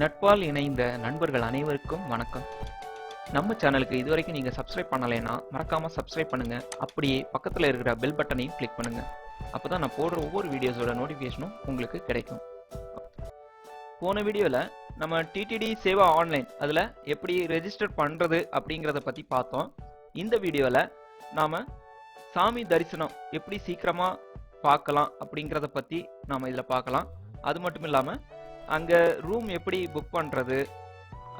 நட்பால் இணைந்த நண்பர்கள் அனைவருக்கும் வணக்கம். நம்ம சேனலுக்கு இதுவரைக்கும் நீங்கள் சப்ஸ்கிரைப் பண்ணலைன்னா மறக்காமல் சப்ஸ்கிரைப் பண்ணுங்க. அப்படியே பக்கத்தில் இருக்கிற பெல் பட்டனையும் கிளிக் பண்ணுங்க. அப்போ தான் நான் போடுற ஒவ்வொரு வீடியோஸோட நோட்டிஃபிகேஷனும் உங்களுக்கு கிடைக்கும். போன வீடியோவில் நம்ம டிடிடி சேவா ஆன்லைன் அதில் எப்படி ரெஜிஸ்டர் பண்ணுறது அப்படிங்கிறத பற்றி பார்த்தோம். இந்த வீடியோவில் நாம் சாமி தரிசனம் எப்படி சீக்கிரமாக பார்க்கலாம் அப்படிங்கிறத பற்றி நாம் இதில் பார்க்கலாம். அது மட்டும் இல்லாமல் அங்கே ரூம் எப்படி புக் பண்ணுறது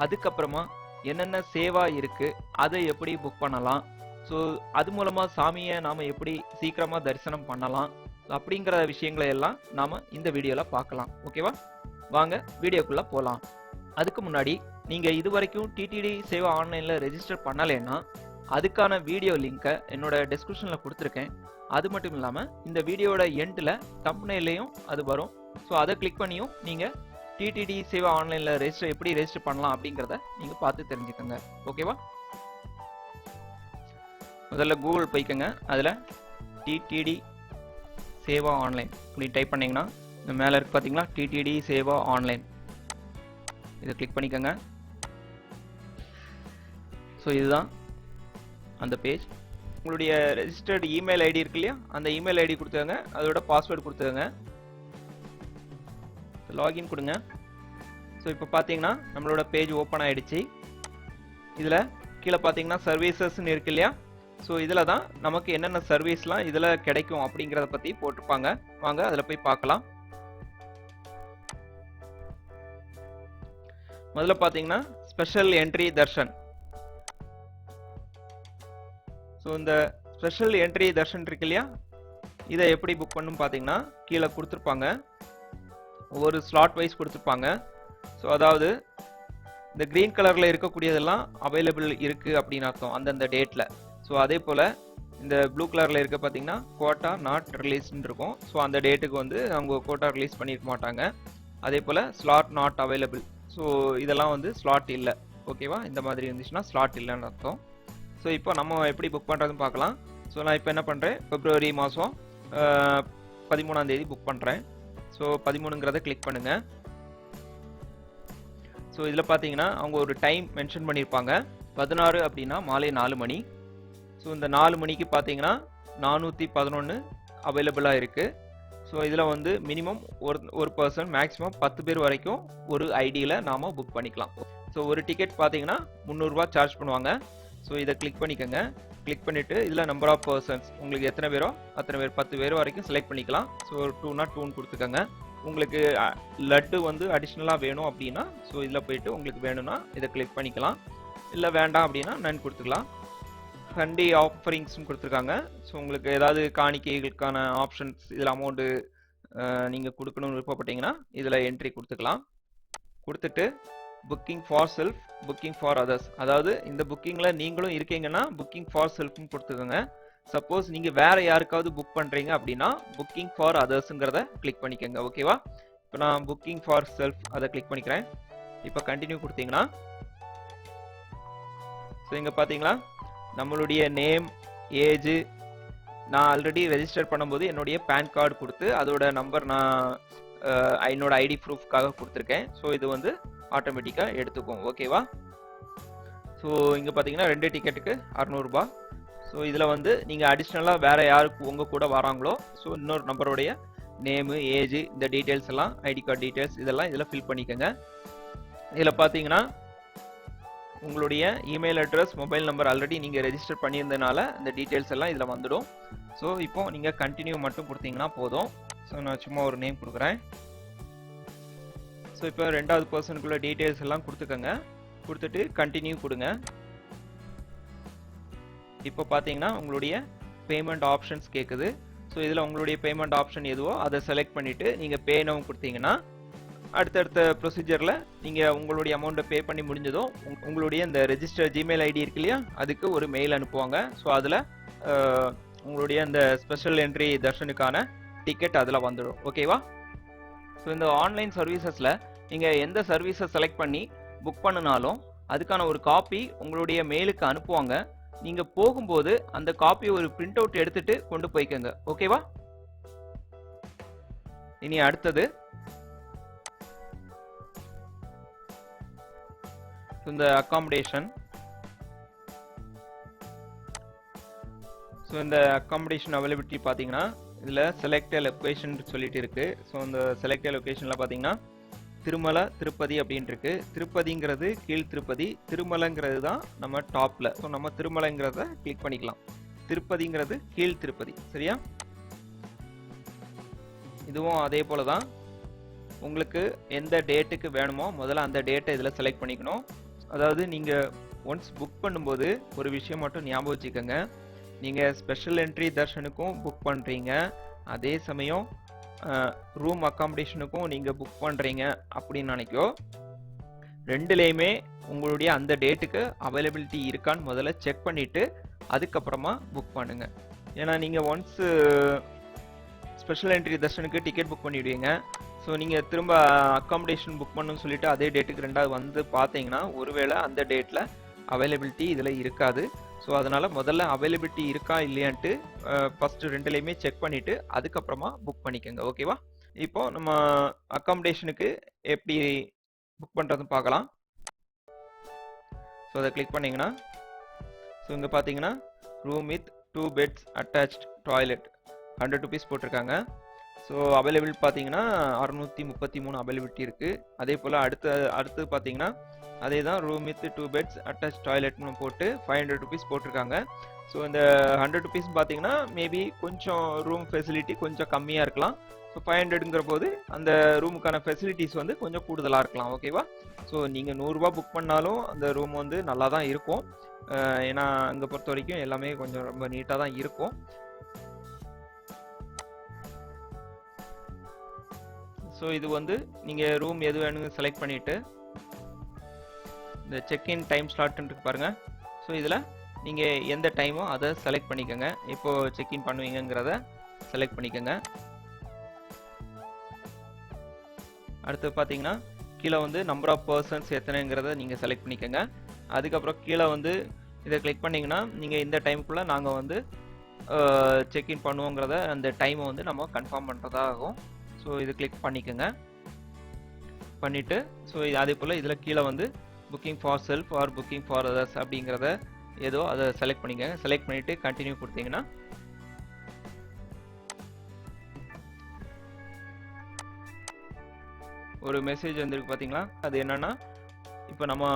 அதுக்கப்புறமா என்னென்ன சேவா இருக்குது அதை எப்படி புக் பண்ணலாம்? ஸோ அது மூலமாக சாமியை நாம் எப்படி சீக்கிரமாக தரிசனம் பண்ணலாம்? அப்படிங்கிற விஷயங்களை எல்லாம் நாம் இந்த வீடியோவில் பார்க்கலாம். ஓகேவா வாங்க வீடியோக்குள்ளே போகலாம் அதுக்கு முன்னாடி நீங்கள் இது வரைக்கும் டிடிடி சேவா ஆன்லைனில் ரெஜிஸ்டர் பண்ணலைன்னா அதுக்கான வீடியோ லிங்கை என்னோட டிஸ்கிரிப்ஷனில் கொடுத்துருக்கேன். அது மட்டும் இல்லாமல் இந்த வீடியோட எண்டில் தம்ப்நெயிலையும் அது வரும். ஸோ அதை கிளிக் பண்ணியும் நீங்கள் டிடிடி சேவா ஆன்லைனில் ரெஜிஸ்டர் எப்படி ரெஜிஸ்டர் பண்ணலாம் அப்படிங்கிறத நீங்கள் பார்த்து தெரிஞ்சுக்கோங்க. ஓகேவா முதல்ல கூகுள் போய்க்கோங்க. அதில் டிடிடி சேவா ஆன்லைன் அப்படி டைப் பண்ணிங்கன்னா இந்த மேலே இருக்கு பார்த்தீங்களா டிடிடி சேவா ஆன்லைன் இதை கிளிக் பண்ணிக்கோங்க. ஸோ இதுதான் அந்த பேஜ் உங்களுடைய ரெஜிஸ்டர்டு இமெயில் ஐடி இருக்கு இல்லையா? அந்த இமெயில் ஐடி கொடுத்துக்கோங்க அதோட பாஸ்வேர்டு கொடுத்துக்கோங்க லாகின் கொடுங்க. ஸோ இப்போ பார்த்தீங்கன்னா நம்மளோட பேஜ் ஓப்பன் ஆகிடுச்சு இதில் கீழே பார்த்தீங்கன்னா சர்வீசஸ்ன்னு இருக்கு இல்லையா? ஸோ இதில் தான் நமக்கு என்னென்ன சர்வீஸ்லாம் இதில் கிடைக்கும் அப்படிங்கிறத பற்றி போட்டிருப்பாங்க. வாங்க அதில் போய் பார்க்கலாம். முதல்ல பார்த்தீங்கன்னா ஸ்பெஷல் என்ட்ரி தர்ஷன் ஸோ இந்த ஸ்பெஷல் என்ட்ரி தர்ஷன் இருக்கு இல்லையா? இதை எப்படி புக் பண்ணும் பார்த்தீங்கன்னா கீழே கொடுத்துருப்பாங்க. ஒவ்வொரு ஸ்லாட் வைஸ் கொடுத்துருப்பாங்க. ஸோ அதாவது இந்த க்ரீன் கலரில் இருக்கக்கூடியதெல்லாம் அவைலபிள் இருக்குது அப்படின்னு அர்த்தம் அந்தந்த டேட்டில் ஸோ அதே போல் இந்த ப்ளூ கலரில் இருக்க பார்த்தீங்கன்னா கோட்டா நாட் ரிலீஸ்ன்னு இருக்கும். ஸோ அந்த டேட்டுக்கு வந்து அவங்க கோட்டா ரிலீஸ் பண்ணியிருக்க மாட்டாங்க. அதே போல் ஸ்லாட் நாட் அவைலபிள் ஸோ இதெல்லாம் வந்து ஸ்லாட் இல்லை. ஓகேவா இந்த மாதிரி இருந்துச்சுன்னா ஸ்லாட் இல்லைன்னு அர்த்தம். ஸோ இப்போ நம்ம எப்படி புக் பண்ணுறதுன்னு பார்க்கலாம் ஸோ நான் இப்போ என்ன பண்ணுறேன் பிப்ரவரி மாதம் பதிமூணாந்தேதி புக் பண்ணுறேன் ஸோ பதிமூணுங்கிறத கிளிக் பண்ணுங்க. ஸோ இதில் பார்த்தீங்கன்னா அவங்க ஒரு டைம் மென்ஷன் பண்ணியிருப்பாங்க பதினாறு அப்படின்னா மாலை நாலு மணி. ஸோ இந்த நாலு மணிக்கு பார்த்தீங்கன்னா நானூற்றி பதினொன்று அவைலபிளாக இருக்குது ஸோ இதில் வந்து மினிமம் ஒரு ஒரு பர்சன் மேக்ஸிமம் பத்து பேர் வரைக்கும் ஒரு ஐடியில் நாம் புக் பண்ணிக்கலாம். ஸோ ஒரு டிக்கெட் பார்த்தீங்கன்னா முந்நூறுரூவா சார்ஜ் பண்ணுவாங்க. ஸோ இதை கிளிக் பண்ணிக்கோங்க. கிளிக் பண்ணிவிட்டு இதில் நம்பர் ஆஃப் பர்சன்ஸ் உங்களுக்கு எத்தனை பேரோ அத்தனை பேர் பத்து பேர் வரைக்கும் செலக்ட் பண்ணிக்கலாம். ஸோ டூனா டூன்னு கொடுத்துக்கோங்க. உங்களுக்கு லட்டு வந்து அடிஷ்னலாக வேணும் அப்படின்னா ஸோ இதில் போயிட்டு உங்களுக்கு வேணும்னா இதை கிளிக் பண்ணிக்கலாம். இல்லை வேண்டாம் அப்படின்னா நன் கொடுத்துக்கலாம். சண்டே ஆஃபரிங்ஸ்னு கொடுத்துருக்காங்க. ஸோ உங்களுக்கு ஏதாவது காணிக்கைகளுக்கான ஆப்ஷன்ஸ் இதில் அமௌண்ட்டு நீங்கள் கொடுக்கணும்னு விருப்பப்பட்டீங்கன்னா இதில் என்ட்ரி கொடுத்துக்கலாம். கொடுத்துட்டு booking for self booking for others அதாவது இந்த புக்கிங்கில் நீங்களும் இருக்கீங்கன்னா புக்கிங் ஃபார் செல்ஃப்னு கொடுத்துக்கோங்க. சப்போஸ் நீங்கள் வேறு யாருக்காவது புக் பண்ணுறீங்க அப்படின்னா புக்கிங் ஃபார் அதர்ஸுங்கிறத கிளிக் பண்ணிக்கோங்க ஓகேவா இப்போ நான் புக்கிங் ஃபார் செல்ஃப் அதை கிளிக் பண்ணிக்கிறேன். இப்போ கண்டினியூ கொடுத்தீங்கன்னா ஸோ இங்கே பார்த்தீங்களா நம்மளுடைய நேம் ஏஜ் நான் ஆல்ரெடி ரெஜிஸ்டர் பண்ணும்போது என்னுடைய பேன் கார்டு கொடுத்து அதோட நம்பர் நான் என்னோட ஐடி ப்ரூஃப்காக கொடுத்துருக்கேன். ஸோ இது வந்து ஆட்டோமேட்டிக்காக எடுத்துக்கும் ஓகேவா ஸோ இங்கே பார்த்தீங்கன்னா ரெண்டு டிக்கெட்டுக்கு அறநூறுபா. ஸோ இதில் வந்து நீங்கள் அடிஷ்னலாக வேறு யாருக்கு உங்கள் கூட வராங்களோ ஸோ இன்னொரு நம்பருடைய நேமு ஏஜ் இந்த டீட்டெயில்ஸ் எல்லாம் ஐடி கார்டு டீட்டெயில்ஸ் இதெல்லாம் இதில் ஃபில் பண்ணிக்கோங்க. இதில் பார்த்தீங்கன்னா உங்களுடைய email address mobile number already நீங்கள் ரெஜிஸ்டர் பண்ணியிருந்தனால இந்த டீட்டெயில்ஸ் எல்லாம் இதில் வந்துடும். ஸோ இப்போ நீங்கள் கண்டினியூ மட்டும் கொடுத்தீங்கன்னா போதும். ஸோ நான் சும்மா ஒரு நேம் கொடுக்குறேன். ஸோ இப்போ ரெண்டாவது பர்சனுக்குள்ள டீட்டெயில்ஸ் எல்லாம் கொடுத்துக்கோங்க. கொடுத்துட்டு கண்டினியூ கொடுங்க. இப்போ பார்த்தீங்கன்னா உங்களுடைய பேமெண்ட் ஆப்ஷன்ஸ் கேட்குது ஸோ இதில் உங்களுடைய பேமெண்ட் ஆப்ஷன் எதுவோ அதை செலக்ட் பண்ணிவிட்டு நீங்கள் பேனவும் கொடுத்தீங்கன்னா அடுத்தடுத்த ப்ரொசீஜரில் நீங்கள் உங்களுடைய அமௌண்ட்டை பே பண்ணி முடிஞ்சதும் உங்- உங்களுடைய இந்த ரெஜிஸ்டர் ஜிமெயில் ஐடி இருக்கு இல்லையா அதுக்கு ஒரு மெயில் அனுப்புவாங்க. ஸோ அதில் உங்களுடைய இந்த ஸ்பெஷல் என்ட்ரி தர்ஷனுக்கான டிக்கெட் அதில் வந்துடும். ஓகேவா ஸோ இந்த ஆன்லைன் சர்வீசஸில் நீங்கள் எந்த சர்வீஸை செலக்ட் பண்ணி புக் பண்ணினாலும் அதுக்கான ஒரு காப்பி உங்களுடைய மெயிலுக்கு அனுப்புவாங்க. நீங்கள் போகும்போது அந்த காப்பியை ஒரு பிரிண்ட் அவுட் எடுத்துகிட்டு கொண்டு போய்க்கோங்க. ஓகேவா இனி அடுத்தது. இந்த அக்காமடேஷன் ஸோ இந்த அக்காமடேஷன் அவைலபிலிட்டி பார்த்தீங்கன்னா இதில் செலக்ட் லொக்கேஷன் சொல்லிட்டு இருக்கு. ஸோ இந்த செலக்ட் லொக்கேஷனில் பார்த்தீங்கன்னா திருமலை திருப்பதி அப்படின்னு திருப்பதிங்கிறது கீழ் திருப்பதி திருமலைங்கிறது தான் நம்ம டாப்பில் ஸோ நம்ம திருமலைங்கிறத கிளிக் பண்ணிக்கலாம். திருப்பதிங்கிறது கீழ் திருப்பதி. சரியா? இதுவும் அதே போல தான். உங்களுக்கு எந்த டேட்டுக்கு வேணுமோ முதல்ல அந்த டேட்டை இதில் செலக்ட் பண்ணிக்கணும். அதாவது நீங்கள் ஒன்ஸ் புக் பண்ணும்போது ஒரு விஷயம் மட்டும் ஞாபகம் வச்சுக்கோங்க. நீங்கள் ஸ்பெஷல் என்ட்ரி தர்ஷனுக்கும் புக் பண்ணுறீங்க அதே சமயம் ரூம் அக்காமடேஷனுக்கும் நீங்கள் புக் பண்ணுறீங்க அப்படின்னு நினைக்கோ. ரெண்டுலேயுமே உங்களுடைய அந்த டேட்டுக்கு அவைலபிலிட்டி இருக்கான்னு முதல்ல செக் பண்ணிவிட்டு அதுக்கப்புறமா புக் பண்ணுங்கள் ஏன்னா நீங்கள் ஒன்ஸு ஸ்பெஷல் என்ட்ரி தர்ஷனுக்கு டிக்கெட் புக் பண்ணிவிடுவீங்க ஸோ நீங்கள் திரும்ப அக்காமடேஷன் புக் பண்ணுன்னு சொல்லிட்டு அதே டேட்டுக்கு ரெண்டாவது வந்து பார்த்தீங்கன்னா ஒருவேளை அந்த டேட்டில் அவைலபிலிட்டி இதில் இருக்காது. ஸோ அதனால் முதல்ல அவைலபிலிட்டி இருக்கா இல்லையான்ட்டு ஃபஸ்ட்டு ரெண்டுலேயுமே செக் பண்ணிவிட்டு அதுக்கப்புறமா புக் பண்ணிக்கோங்க. ஓகேவா இப்போ நம்ம அக்காமடேஷனுக்கு எப்படி புக் பண்ணுறதுன்னு பார்க்கலாம். ஸோ அதை கிளிக் பண்ணிங்கன்னா ஸோ இங்கே பார்த்தீங்கன்னா room with two beds attached toilet hundred rupees போட்டிருக்காங்க. ஸோ அவைலபிள் பார்த்தீங்கன்னா அறுநூற்றி முப்பத்தி மூணு அவைலபிலிட்டி இருக்குது அதே போல் அடுத்த அடுத்து பார்த்தீங்கன்னா அதே தான் room with two beds attach டாய்லெட்னு போட்டு ஃபைவ் ஹண்ட்ரட் ருபீஸ் போட்டிருக்காங்க. ஸோ இந்த ஹண்ட்ரட் ருபீஸ் பார்த்தீங்கன்னா மேபி கொஞ்சம் ரூம் ஃபெசிலிட்டி கொஞ்சம் கம்மியாக இருக்கலாம். ஸோ ஃபைவ் ஹண்ட்ரடுங்கிற போது அந்த ரூமுக்கான ஃபெசிலிட்டிஸ் வந்து கொஞ்சம் கூடுதலாக இருக்கலாம். ஓகேவா ஸோ நீங்கள் நூறுரூவா புக் பண்ணாலும் அந்த ரூம் வந்து நல்லா தான் இருக்கும் ஏன்னா அங்கே பொறுத்த வரைக்கும் எல்லாமே கொஞ்சம் ரொம்ப நீட்டாக தான் இருக்கும். ஸோ இது வந்து நீங்கள் ரூம் எது வேணுங்க செலக்ட் பண்ணிவிட்டு இந்த செக்இன் டைம் ஸ்லாட்டுன்ட்டு பாருங்கள் ஸோ இதில் நீங்கள் எந்த டைமோ அதை செலக்ட் பண்ணிக்கோங்க. இப்போது செக்இன் பண்ணுவீங்கிறத செலக்ட் பண்ணிக்கோங்க. அடுத்து பார்த்தீங்கன்னா கீழே வந்து நம்பர் ஆஃப் பர்சன்ஸ் எத்தனைங்கிறத நீங்கள் செலக்ட் பண்ணிக்கோங்க. அதுக்கப்புறம் கீழே வந்து இதை கிளிக் பண்ணிங்கன்னா நீங்கள் இந்த டைமுக்குள்ளே நாங்கள் வந்து செக்இன் பண்ணுவோங்கிறத அந்த டைமை வந்து நம்ம கன்ஃபார்ம் பண்ணுறதாகும் ஸோ இது கிளிக் பண்ணிக்கோங்க. பண்ணிவிட்டு ஸோ இது அதே போல் இதில் கீழே வந்து booking for self or booking for others அப்படிங்கிறத ஏதோ அதை செலக்ட் பண்ணிக்கோங்க. செலக்ட் பண்ணிவிட்டு கண்டினியூ கொடுத்தீங்கன்னா ஒரு மெசேஜ் வந்திருக்கு பார்த்தீங்களா அது என்னென்னா இப்போ நம்ம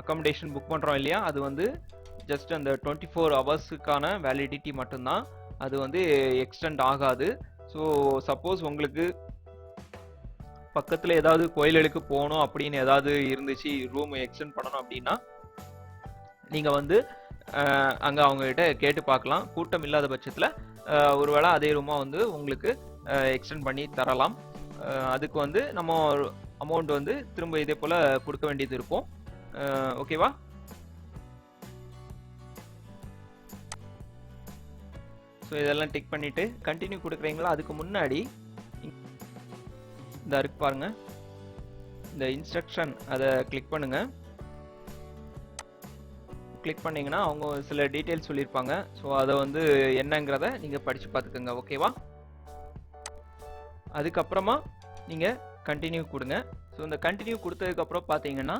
அக்காமடேஷன் புக் பண்ணுறோம் இல்லையா? அது வந்து ஜஸ்ட் அந்த டுவெண்ட்டி ஃபோர் ஹவர்ஸுக்கான வேலிடிட்டி மட்டும்தான். அது வந்து எக்ஸ்டெண்ட் ஆகாது. ஸோ சப்போஸ் உங்களுக்கு பக்கத்தில் ஏதாவது கோயில்களுக்கு போகணும் அப்படின்னு ஏதாவது இருந்துச்சு ரூம் எக்ஸ்டெண்ட் பண்ணணும் அப்படின்னா நீங்கள் வந்து அங்கே அவங்ககிட்ட கேட்டு பார்க்கலாம். கூட்டம் இல்லாத பட்சத்தில் ஒருவேளை அதே ரூமாக வந்து உங்களுக்கு எக்ஸ்டெண்ட் பண்ணி தரலாம். அதுக்கு வந்து நம்ம அமௌண்ட் வந்து திரும்ப இதே போல் கொடுக்க வேண்டியது இருக்கும். ஓகேவா ஸோ இதெல்லாம் டிக் பண்ணிவிட்டு கண்டினியூ கொடுக்குறீங்களா? அதுக்கு முன்னாடி இந்த இருக்கு பாருங்க. இந்த இன்ஸ்ட்ரக்ஷன் அதை கிளிக் பண்ணுங்க. கிளிக் பண்ணீங்கன்னா அவங்க சில டீட்டெயில்ஸ் சொல்லியிருப்பாங்க. ஸோ அதை வந்து என்னங்கிறத நீங்கள் படித்து பார்த்துக்கோங்க ஓகேவா அதுக்கப்புறமா நீங்கள் கண்டினியூ கொடுங்க. ஸோ இந்த கண்டினியூ கொடுத்ததுக்கப்புறம் பார்த்தீங்கன்னா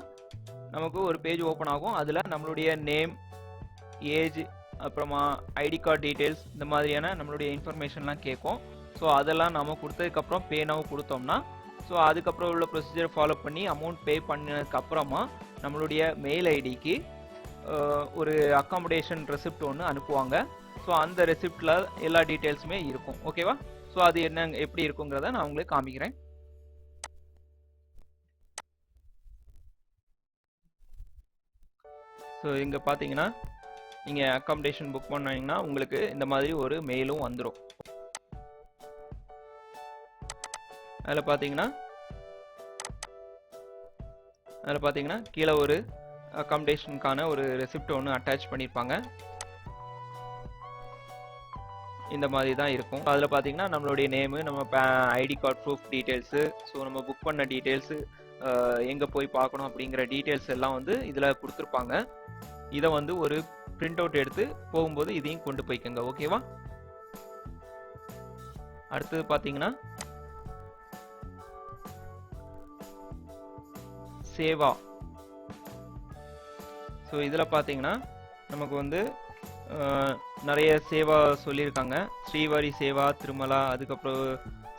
நமக்கு ஒரு பேஜ் ஓப்பன் ஆகும். அதில் நம்மளுடைய நேம் ஏஜ் அப்புறமா ஐடி கார்டு டீட்டெயில்ஸ் இந்த மாதிரியான நம்மளுடைய இன்ஃபர்மேஷன்லாம் கேட்கும். ஸோ அதெல்லாம் நம்ம கொடுத்ததுக்கப்புறம் பே நவ் கொடுத்தோம்னா ஸோ அதுக்கப்புறம் உள்ள ப்ரொசீஜர் ஃபாலோ பண்ணி அமௌண்ட் பே பண்ணதுக்கப்புறமா நம்மளுடைய மெயில் ஐடிக்கு ஒரு அக்காமடேஷன் ரெசிப்ட் ஒன்று அனுப்புவாங்க. ஸோ அந்த ரெசிப்டில் எல்லா டீட்டெயில்ஸுமே இருக்கும். ஓகேவா ஸோ அது என்ன எப்படி இருக்குங்கிறத நான் உங்களுக்கு காமிக்கிறேன். ஸோ இங்கே பார்த்தீங்கன்னா நீங்கள் அக்காமடேஷன் புக் பண்ணீங்கன்னா உங்களுக்கு இந்த மாதிரி ஒரு மெயிலும் வந்துடும் அதில் பார்த்தீங்கன்னா அதில் பார்த்தீங்கன்னா கீழே ஒரு அக்காமடேஷனுக்கான ஒரு ரெசிப்ட் ஒன்று அட்டாச் பண்ணியிருப்பாங்க இந்த மாதிரி தான் இருக்கும். அதில் பார்த்தீங்கன்னா நம்மளுடைய நேமு நம்ம ID card proof details so நம்ம புக் பண்ண டீட்டெயில்ஸு எங்கே போய் பார்க்கணும் அப்படிங்கிற டீட்டெயில்ஸ் எல்லாம் வந்து இதில் கொடுத்துருப்பாங்க. இதை வந்து ஒரு பிரிண்ட் அவுட் எடுத்து போகும்போது இதையும் கொண்டு போய்க்கோங்க ஓகேவா அடுத்தது பார்த்தீங்கன்னா சேவா. ஸோ இதில் பார்த்தீங்கன்னா நமக்கு வந்து நிறைய சேவா சொல்லியிருக்காங்க. ஸ்ரீவாரி சேவா திருமலா அதுக்கப்புறம்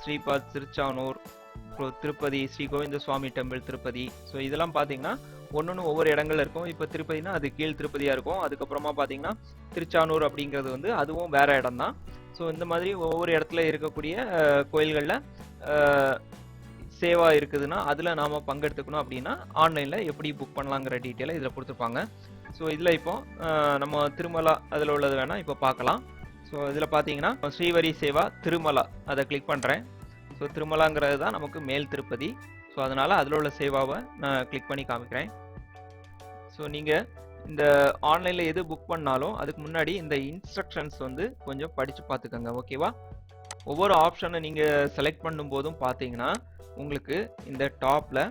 ஸ்ரீபாத் திருச்சானூர் அப்புறம் திருப்பதி ஸ்ரீ கோவிந்த சுவாமி டெம்பிள் திருப்பதி. ஸோ இதெல்லாம் பார்த்தீங்கன்னா ஒன்று ஒவ்வொரு இடங்கள்ல இருக்கும். இப்போ திருப்பதினா அது கீழ் திருப்பதியாக இருக்கும். அதுக்கப்புறமா பார்த்தீங்கன்னா திருச்சானூர் அப்படிங்கிறது வந்து அதுவும் வேற இடம் தான் ஸோ இந்த மாதிரி ஒவ்வொரு இடத்துல இருக்கக்கூடிய கோயில்களில் சேவா இருக்குதுன்னா அதில் நாம் பங்கெடுத்துக்கணும் அப்படின்னா ஆன்லைனில் எப்படி புக் பண்ணலாங்கிற டீட்டெயிலை இதில் கொடுத்துருப்பாங்க. ஸோ இதில் இப்போ நம்ம திருமலா அதில் உள்ளது வேணால் இப்போ பார்க்கலாம் ஸோ இதில் பார்த்தீங்கன்னா ஸ்ரீவரி சேவா திருமலா. அதை கிளிக் பண்ணுறேன் ஸோ திருமலாங்கிறது தான் நமக்கு மேல் திருப்பதி. ஸோ அதனால் அதில் உள்ள சேவாவை நான் கிளிக் பண்ணி காமிக்கிறேன். ஸோ நீங்கள் இந்த ஆன்லைனில் எது புக் பண்ணாலும் அதுக்கு முன்னாடி இந்த இன்ஸ்ட்ரக்ஷன்ஸ் வந்து கொஞ்சம் படித்து பார்த்துக்கோங்க ஓகேவா ஒவ்வொரு ஆப்ஷனை நீங்கள் செலக்ட் பண்ணும்போதும் பார்த்தீங்கன்னா உங்களுக்கு இந்த டாப்பில்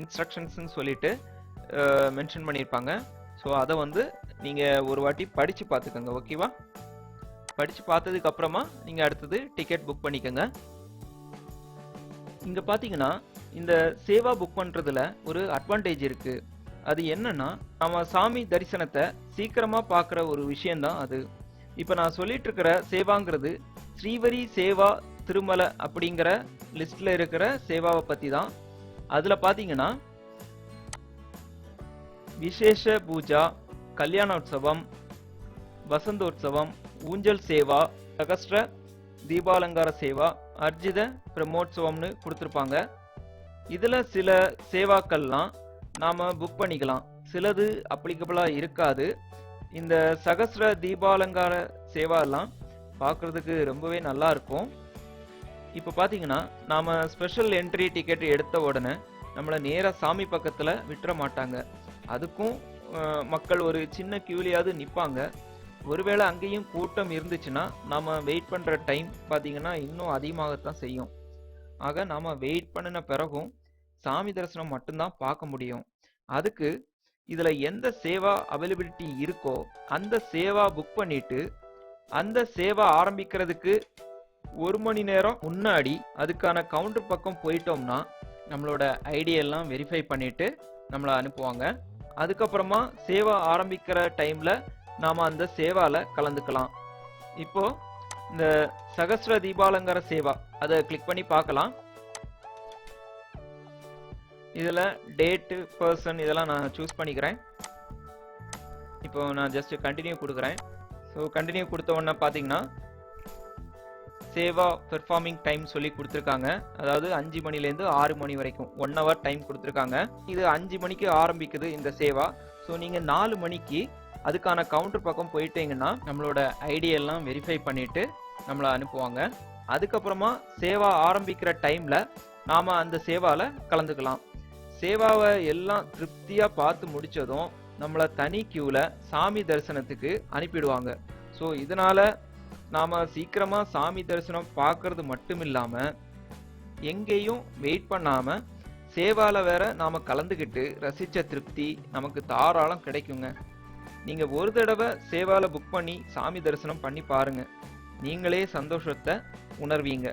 இன்ஸ்ட்ரக்ஷன்ஸ்னு சொல்லிட்டு மென்ஷன் பண்ணியிருப்பாங்க. ஸோ அதை வந்து நீங்கள் ஒரு வாட்டி படித்து பார்த்துக்கோங்க ஓகேவா படித்து பார்த்ததுக்கு அப்புறமா நீங்கள் அடுத்தது டிக்கெட் புக் பண்ணிக்கோங்க. இங்கே பார்த்தீங்கன்னா இந்த சேவா புக் பண்ணுறதுல ஒரு அட்வான்டேஜ் இருக்கு. அது என்னன்னா நம்ம சாமி தரிசனத்தை சீக்கிரமா பார்க்குற ஒரு விஷயம்தான் அது. இப்போ நான் சொல்லிட்டு இருக்கிற சேவாங்கிறது ஸ்ரீவரி சேவா திருமலை அப்படிங்கிற லிஸ்ட்ல இருக்கிற சேவாவை பத்தி தான் அதுல பாத்தீங்கன்னா விசேஷ பூஜா கல்யாணோற்சவம் வசந்தோற்சவம் ஊஞ்சல் சேவா சகஸ்ர தீபாலங்கார சேவா அர்ஜித பிரம்மோற்சவம்னு கொடுத்துருப்பாங்க. இதில் சில சேவாக்கள்லாம் நாம் புக் பண்ணிக்கலாம். சிலது அப்ளிகபிளாக இருக்காது. இந்த சகஸ்ர தீபாலங்கார சேவாலாம் பார்க்குறதுக்கு ரொம்பவே நல்லா இருக்கும். இப்போ பார்த்தீங்கன்னா நாம் ஸ்பெஷல் என்ட்ரி டிக்கெட் எடுத்த உடனே நம்மளை நேராக சாமி பக்கத்தில் விட்டுற மாட்டாங்க. அதுக்கும் மக்கள் ஒரு சின்ன கியூலியாவது நிற்பாங்க ஒருவேளை அங்கேயும் கூட்டம் இருந்துச்சுன்னா நாம் வெயிட் பண்ணுற டைம் பார்த்தீங்கன்னா இன்னும் அதிகமாகத்தான் செய்யும். ஆக நாம் வெயிட் பண்ணின பிறகும் சாமி தரிசனம் மட்டும்தான் பார்க்க முடியும். அதுக்கு இதில் எந்த சேவா அவைலபிலிட்டி இருக்கோ அந்த சேவா புக் பண்ணிட்டு அந்த சேவா ஆரம்பிக்கிறதுக்கு ஒரு மணி நேரம் முன்னாடி அதுக்கான கவுண்டர் பக்கம் போயிட்டோம்னா நம்மளோட ஐடியெல்லாம் வெரிஃபை பண்ணிட்டு நம்மளை அனுப்புவாங்க. அதுக்கப்புறமா சேவா ஆரம்பிக்கிற டைமில் நாம் அந்த சேவாவில் கலந்துக்கலாம். இப்போது இந்த சகசிர தீபாலங்கார சேவா. அதை கிளிக் பண்ணி பார்க்கலாம். இதில் டேட்டு பர்சன் இதெல்லாம் நான் சூஸ் பண்ணிக்கிறேன். இப்போ நான் ஜஸ்ட் கண்டினியூ கொடுக்குறேன். ஸோ கண்டினியூ கொடுத்த உடனே பார்த்தீங்கன்னா சேவா பெர்ஃபார்மிங் டைம் சொல்லி கொடுத்துருக்காங்க. அதாவது அஞ்சு மணிலேருந்து ஆறு மணி வரைக்கும் ஒன் ஹவர் டைம் கொடுத்துருக்காங்க. இது அஞ்சு மணிக்கு ஆரம்பிக்குது இந்த சேவா. ஸோ நீங்கள் நாலு மணிக்கு அதுக்கான கவுண்டர் பக்கம் போயிட்டீங்கன்னா நம்மளோட ஐடியெல்லாம் வெரிஃபை பண்ணிவிட்டு நம்மளை அனுப்புவாங்க. அதுக்கப்புறமா சேவா ஆரம்பிக்கிற டைமில் நாம் அந்த சேவாவில் கலந்துக்கலாம். சேவாவை எல்லாம் திருப்தியாக பார்த்து முடிச்சதும் நம்மளை தனி கியூவில் சாமி தரிசனத்துக்கு அனுப்பிடுவாங்க. ஸோ இதனால் நாம் சீக்கிரமாக சாமி தரிசனம் பார்க்கறது மட்டும் இல்லாமல் எங்கேயும் வெயிட் பண்ணாமல் சேவாவில் வேற நாம் கலந்துக்கிட்டு ரசித்த திருப்தி நமக்கு தாராளம் கிடைக்குங்க. நீங்கள் ஒரு தடவை சேவாவில் புக் பண்ணி சாமி தரிசனம் பண்ணி பாருங்கள் நீங்களே சந்தோஷத்தை உணர்வீங்க.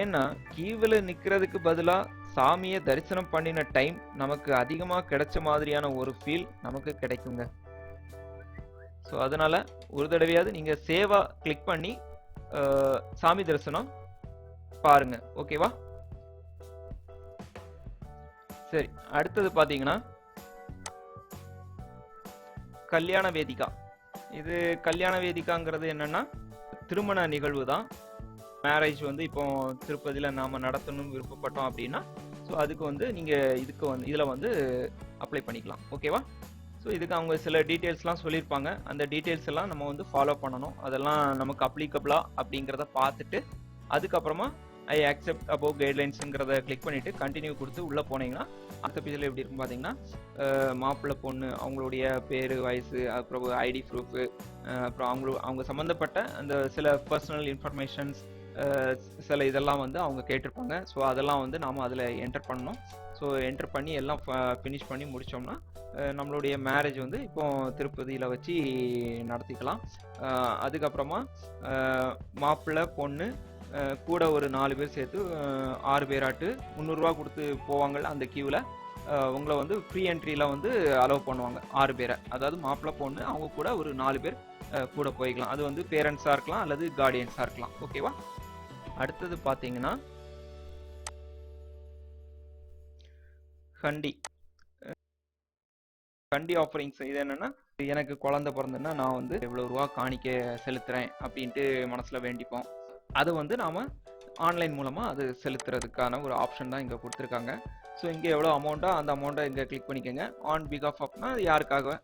ஏன்னா கீவில் நிற்கிறதுக்கு பதிலாக சாமியை தரிசனம் பண்ணின டைம் நமக்கு அதிகமாக கிடைச்ச மாதிரியான ஒரு ஃபீல் நமக்கு கிடைக்குங்க. ஸோ அதனால ஒரு தடவையாவது நீங்கள் சேவா கிளிக் பண்ணி சாமி தரிசனம் பாருங்க. ஓகேவா? சரி அடுத்தது பார்த்தீங்கன்னா கல்யாண வேதிகா. இது கல்யாண வேதிகாங்கிறது என்னன்னா திருமண நிகழ்வு தான் மேரேஜ் வந்து இப்போ திருப்பதியில் நாம் நடத்தணும்னு விருப்பப்பட்டோம் அப்படின்னா ஸோ அதுக்கு வந்து நீங்கள் இதுக்கு வந்து இதில் வந்து அப்ளை பண்ணிக்கலாம். ஓகேவா ஸோ இதுக்கு அவங்க சில டீட்டெயில்ஸ்லாம் சொல்லியிருப்பாங்க. அந்த டீட்டெயில்ஸ் எல்லாம் நம்ம வந்து ஃபாலோ பண்ணணும். அதெல்லாம் நமக்கு அப்ளிகபிளா அப்படிங்கிறத பார்த்துட்டு அதுக்கப்புறமா ஐ அக்செப்ட் அபோவ் கைட்லைன்ஸுங்கிறத கிளிக் பண்ணிவிட்டு கண்டினியூ கொடுத்து உள்ளே போனீங்கன்னா அடுத்த பேஜில் எப்படி இருக்கும் பார்த்தீங்கன்னா மாப்பிள்ள மாப்பிள்ளை பொண்ணு அவங்களுடைய பேர் வயசு அப்புறம் ஐடி ப்ரூஃபு அப்புறம் அவங்களு அவங்க சம்மந்தப்பட்ட அந்த சில பர்சனல் இன்ஃபர்மேஷன்ஸ் சில இதெல்லாம் வந்து அவங்க கேட்டிருப்பாங்க. ஸோ அதெல்லாம் வந்து நாம் அதில் என்டர் பண்ணணும். ஸோ என்டர் பண்ணி எல்லாம் ஃபினிஷ் பண்ணி முடித்தோம்னா நம்மளுடைய மேரேஜ் வந்து இப்போ திருப்பதியில் வச்சு நடத்திக்கலாம். அதுக்கப்புறமா மாப்பிள்ளை பொண்ணு கூட ஒரு நாலு பேர் சேர்த்து ஆறு பேராட்டு முந்நூறுரூவா கொடுத்து போவாங்கள்ல அந்த கியூவில் உங்களை வந்து ஃப்ரீ என்ட்ரியில் வந்து அலோவ் பண்ணுவாங்க ஆறு பேரை. அதாவது மாப்பிள்ளை பொண்ணு அவங்க கூட ஒரு நாலு பேர் கூட போய்க்கலாம். அது வந்து பேரண்ட்ஸாக இருக்கலாம் அல்லது கார்டியன்ஸாக இருக்கலாம். ஓகேவா அடுத்தது பார்த்தீங்கன்னா ஹண்டி கண்டி ஆஃபரிங்ஸ் இது என்னன்னா எனக்கு குழந்தை பிறந்ததுன்னா நான் வந்து இவ்வளோ ரூபா காணிக்க செலுத்துறேன் அப்படின்ட்டு மனசில் வேண்டிப்போம். அது வந்து நாம் ஆன்லைன் மூலமாக அது செலுத்துறதுக்கான ஒரு ஆப்ஷன் தான் இங்கே கொடுத்துருக்காங்க. ஸோ இங்கே எவ்வளோ அமௌண்ட்டோ அந்த அமௌண்ட்டை இங்கே கிளிக் பண்ணிக்கோங்க. ஆன் பிகாஃப் ஆஃப்னா அது யாருக்காக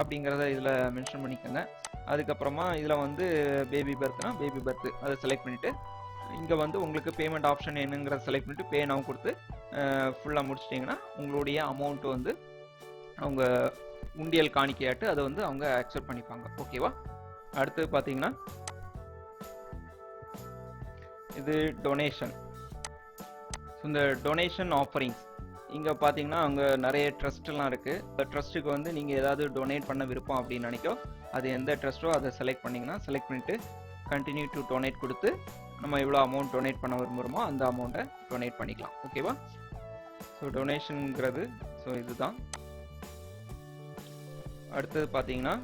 அப்படிங்கிறத இதில் மென்ஷன் பண்ணிக்கோங்க. அதுக்கப்புறமா இதில் வந்து பேபி பர்த்னா பேபி பர்த் அதை செலக்ட் பண்ணிவிட்டு இங்கே வந்து உங்களுக்கு பேமெண்ட் ஆப்ஷன் என்னங்கிறத செலக்ட் பண்ணிட்டு பே now கொடுத்து ஃபுல்லாக முடிச்சிட்டிங்கன்னா உங்களுடைய அமௌண்ட் வந்து அவங்க உண்டியல் காணிக்கையாட்டு அதை வந்து அவங்க அக்செப்ட் பண்ணிப்பாங்க. ஓகேவா அடுத்து பார்த்தீங்கன்னா இது டொனேஷன் இந்த டொனேஷன் ஆஃபரிங்ஸ் இங்கே பார்த்தீங்கன்னா அங்கே நிறைய ட்ரஸ்ட்லாம் இருக்குது இந்த ட்ரஸ்ட்டுக்கு வந்து நீங்கள் ஏதாவது டொனேட் பண்ண விருப்பம் அப்படின்னு நினைக்கோ அது எந்த ட்ரஸ்ட்டோ அதை செலக்ட் பண்ணிங்கன்னா செலக்ட் பண்ணிவிட்டு கண்டினியூ டு டொனேட் கொடுத்து நம்ம எவ்வளோ அமௌண்ட் டொனேட் பண்ண விரும்புகிறோமோ அந்த அமௌண்ட்டை டொனேட் பண்ணிக்கலாம். ஓகேவா ஸோ டொனேஷனுங்கிறது ஸோ இதுதான். அடுத்தது பார்த்தீங்கன்னா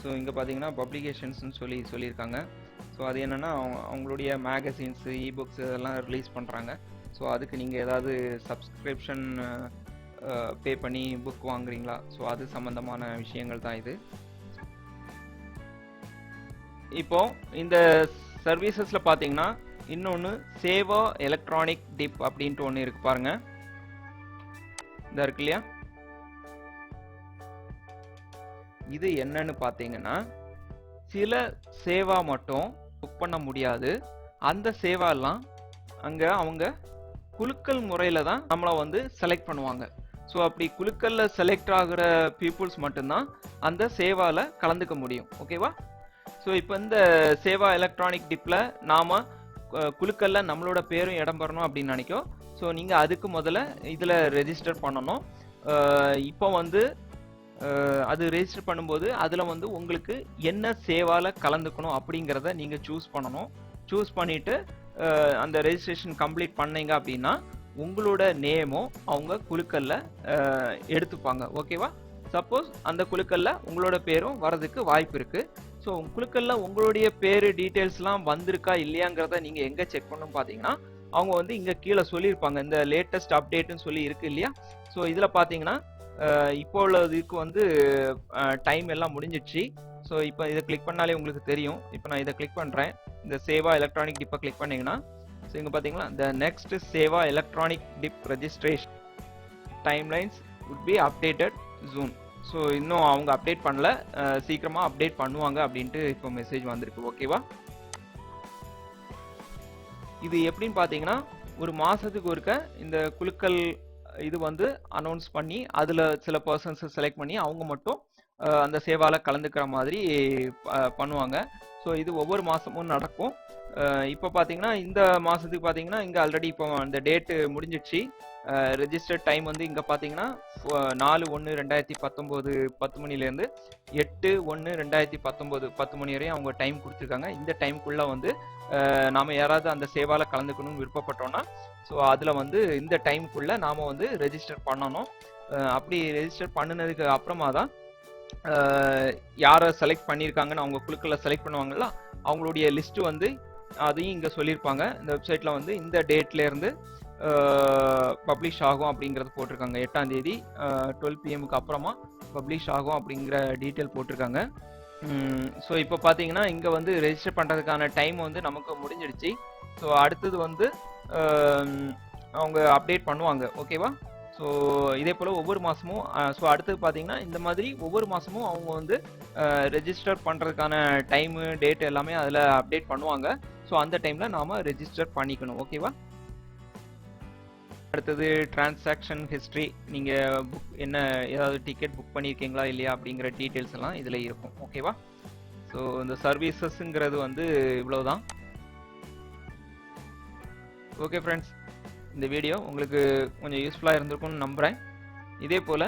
ஸோ இங்கே பார்த்தீங்கன்னா பப்ளிகேஷன்ஸ்னு சொல்லி சொல்லியிருக்காங்க. ஸோ அது என்னென்னா அவங்க அவங்களுடைய மேகசின்ஸு இபுக்ஸ் இதெல்லாம் ரிலீஸ் பண்ணுறாங்க ஸோ அதுக்கு நீங்கள் ஏதாவது சப்ஸ்கிரிப்ஷன் பே பண்ணி புக் வாங்குறீங்களா? ஸோ அது சம்மந்தமான விஷயங்கள் தான் இது. இப்போ இந்த சர்வீசஸில் பார்த்தீங்கன்னா இன்னொன்று சேவா எலக்ட்ரானிக் டிப் அப்படின்ட்டு ஒன்று இருக்கு பாருங்க. இந்த இருக்கு இல்லையா? இது என்னன்னு பார்த்தீங்கன்னா சில சேவா மட்டும் புக் பண்ண முடியாது. அந்த சேவாலாம் அங்கே அவங்க குலுக்கல் முறையில் தான் நம்மளை வந்து செலக்ட் பண்ணுவாங்க. ஸோ அப்படி குலுக்கல்ல செலக்ட் ஆகிற பீப்புள்ஸ் மட்டும்தான் அந்த சேவாவில் கலந்துக்க முடியும். ஓகேவா ஸோ இப்போ இந்த சேவா எலக்ட்ரானிக் டிப்பில் நாம் குழுக்களில் நம்மளோட பேரும் இடம் பெறணும் அப்படின்னு நினைக்கோ. ஸோ நீங்கள் அதுக்கு முதல்ல இதில் ரெஜிஸ்டர் பண்ணணும். இப்போ வந்து அது ரெஜிஸ்டர் பண்ணும்போது அதில் வந்து உங்களுக்கு என்ன சேவால கலந்துக்கணும் அப்படிங்கிறத நீங்கள் சூஸ் பண்ணணும். சூஸ் பண்ணிட்டு அந்த ரெஜிஸ்ட்ரேஷன் கம்ப்ளீட் பண்ணீங்க அப்படின்னா உங்களோட நேமும் அவங்க குழுக்களில் எடுத்துப்பாங்க. ஓகேவா சப்போஸ் அந்த குழுக்களில் உங்களோட பேரும் வரதுக்கு வாய்ப்பு இருக்குது ஸோ குழுக்களில் உங்களுடைய பேர் டீட்டெயில்ஸ்லாம் வந்திருக்கா இல்லையாங்கிறத நீங்கள் எங்கே செக் பண்ணணும் பார்த்தீங்கன்னா அவங்க வந்து இங்கே கீழே சொல்லியிருப்பாங்க. இந்த லேட்டஸ்ட் அப்டேட்டுன்னு சொல்லி இருக்கு இல்லையா? ஸோ இதில் பார்த்தீங்கன்னா இப்போ உள்ளதுக்கு வந்து டைம் எல்லாம் முடிஞ்சிடுச்சு. ஸோ இப்போ இதை கிளிக் பண்ணாலே உங்களுக்கு தெரியும். இப்போ நான் இதை கிளிக் பண்ணுறேன் இந்த சேவா எலக்ட்ரானிக் டிப்பை கிளிக் பண்ணிங்கன்னா ஸோ இங்கே பார்த்தீங்களா the next Seva electronic dip registration timelines would be updated June so இன்னும் அவங்க அப்டேட் பண்ணல. சீக்கிரமாக அப்டேட் பண்ணுவாங்க அப்படின்ட்டு இப்போ மெசேஜ் வந்திருக்கு. ஓகேவா இது எப்படின்னு பார்த்தீங்கன்னா ஒரு மாதத்துக்கு ஒருக்க இந்த குழுக்கள் இது வந்து அனௌன்ஸ் பண்ணி அதில் சில பர்சன்ஸை செலக்ட் பண்ணி அவங்க மட்டும் அந்த சேவால கலந்துக்கிற மாதிரி பண்ணுவாங்க. ஸோ இது ஒவ்வொரு மாதமும் நடக்கும். இப்போ பார்த்தீங்கன்னா இந்த மாதத்துக்கு பார்த்தீங்கன்னா இங்கே ஆல்ரெடி இப்போ அந்த டேட்டு முடிஞ்சிடுச்சு. ரெஜிஸ்டர்ட் டைம் வந்து இங்கே பார்த்தீங்கன்னா நாலு ஒன்று ரெண்டாயிரத்தி பத்தொம்போது பத்து மணிலேருந்து எட்டு ஒன்று ரெண்டாயிரத்தி பத்தொம்போது பத்து மணி வரையும் அவங்க டைம் கொடுத்துருக்காங்க. இந்த டைம்குள்ளே வந்து நாம் யாராவது அந்த சேவாவில் கலந்துக்கணும்னு விருப்பப்பட்டோம்னா ஸோ அதில் வந்து இந்த டைமுக்குள்ளே நாம் வந்து ரெஜிஸ்டர் பண்ணணும். அப்படி ரெஜிஸ்டர் பண்ணினதுக்கு அப்புறமா தான் யாரை செலக்ட் பண்ணியிருக்காங்கன்னு அவங்க குழுக்களில் செலக்ட் பண்ணுவாங்கல்ல அவங்களுடைய லிஸ்ட்டு வந்து அதையும் இங்கே சொல்லியிருப்பாங்க. இந்த வெப்சைட்டில் வந்து இந்த டேட்லேருந்து பப்ளிஷ் ஆகும் அப்படிங்கிறது போட்டிருக்காங்க. எட்டாம் தேதி டுவெல் பிஎம்க்கு அப்புறமா பப்ளிஷ் ஆகும் அப்படிங்கிற டீட்டெயில் போட்டிருக்காங்க. ஸோ இப்போ பார்த்தீங்கன்னா இங்கே வந்து ரெஜிஸ்டர் பண்ணுறதுக்கான டைம் வந்து நமக்கு முடிஞ்சிடுச்சு. ஸோ அடுத்தது வந்து அவங்க அப்டேட் பண்ணுவாங்க. ஓகேவா ஸோ இதே போல் ஒவ்வொரு மாதமும் ஸோ அடுத்தது பார்த்தீங்கன்னா இந்த மாதிரி ஒவ்வொரு மாதமும் அவங்க வந்து ரெஜிஸ்டர் பண்ணுறதுக்கான டைமு டேட் எல்லாமே அதில் அப்டேட் பண்ணுவாங்க. ஸோ அந்த டைமில் நாம் ரெஜிஸ்டர் பண்ணிக்கணும். ஓகேவா அடுத்தது டிரான்சாக்ஷன் ஹிஸ்ட்ரி நீங்கள் புக் என்ன ஏதாவது டிக்கெட் புக் பண்ணியிருக்கீங்களா இல்லையா அப்படிங்கிற டீட்டெயில்ஸ் எல்லாம் இதில் இருக்கும். ஓகேவா ஸோ இந்த சர்வீசஸ்ங்கிறது வந்து இவ்வளவுதான். ஓகே ஃப்ரெண்ட்ஸ் இந்த வீடியோ உங்களுக்கு கொஞ்சம் யூஸ்ஃபுல்லாக இருந்திருக்கும்னு நம்புகிறேன் இதே போல்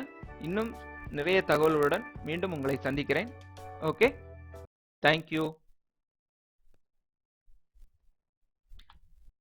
இன்னும் நிறைய தகவல்களுடன் மீண்டும் உங்களை சந்திக்கிறேன். Okay thank you